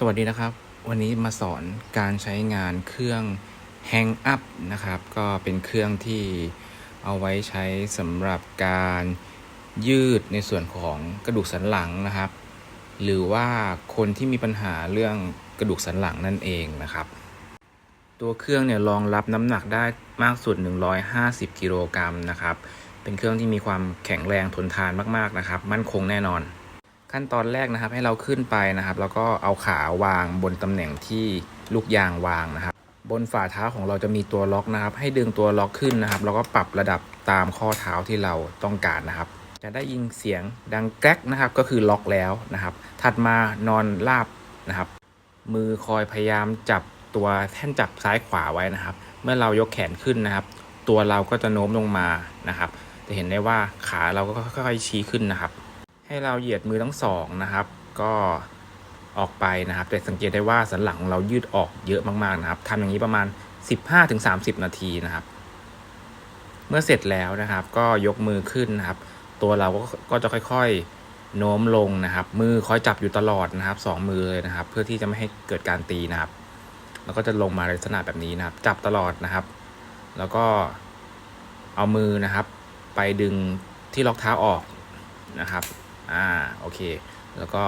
สวัสดีนะครับ วันนี้มาสอนการใช้งานเครื่อง Hang Up นะครับ ก็เป็นเครื่องที่เอาไว้ใช้สำหรับการยืดในส่วนของกระดูกสันหลังนะครับ หรือว่าคนที่มีปัญหาเรื่องกระดูกสันหลังนั่นเองนะครับ ตัวเครื่องเนี่ยรองรับน้ำหนักได้มากสุด 150 กิโลกรัมนะครับ เป็นเครื่องที่มีความแข็งแรงทนทานมากๆนะครับ มั่นคงแน่นอน ขั้นตอนแรกนะครับให้เราขึ้นไปนะครับ แล้วก็เอาขาวางบนตำแหน่งที่ลูกยางวางนะครับ บนฝ่าเท้าของเราจะมีตัวล็อกนะครับ ให้ดึงตัวล็อกขึ้นนะครับ แล้วก็ปรับระดับตามข้อเท้าที่เราต้องการนะครับ จะได้ยินเสียงดังแก๊กนะครับ ก็คือล็อกแล้วนะครับ ถัดมานอนราบนะครับ มือคอยพยายามจับตัวแท่นจับซ้ายขวาไว้นะครับ เมื่อเรายกแขนขึ้นนะครับ ตัวเราก็จะโน้มลงมานะครับ จะเห็นได้ว่าขาเราก็ค่อยๆชี้ขึ้นนะครับ ให้เราเหยียดมือทั้งสองนะครับ ก็ออกไปนะครับ แต่สังเกตได้ว่าสันหลังเรายืดออกเยอะมากๆนะครับทำอย่างนี้ประมาณ 15-30 นาทีนะครับ เมื่อเสร็จแล้วนะครับ ก็ยกมือขึ้นนะครับ ตัวเราก็ก็จะค่อยๆโน้มลงนะครับ มือคอยจับอยู่ตลอดนะครับสองมือเลยนะครับ เพื่อที่จะไม่ให้เกิดการตีนะครับ แล้วก็จะลงมาในลักษณะแบบนี้นะครับ จับตลอดนะครับ แล้วก็เอามือนะครับ ไปดึงที่ล็อกเท้าออกนะครับ อ่าโอเค แล้วก็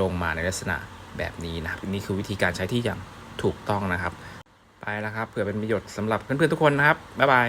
ลงมาในลักษณะแบบนี้นะครับนี่คือวิธีการใช้ที่อย่างถูกต้องนะครับ ไปแล้วครับเผื่อเป็นประโยชน์สำหรับเพื่อนๆทุกคนนะครับบ๊ายบาย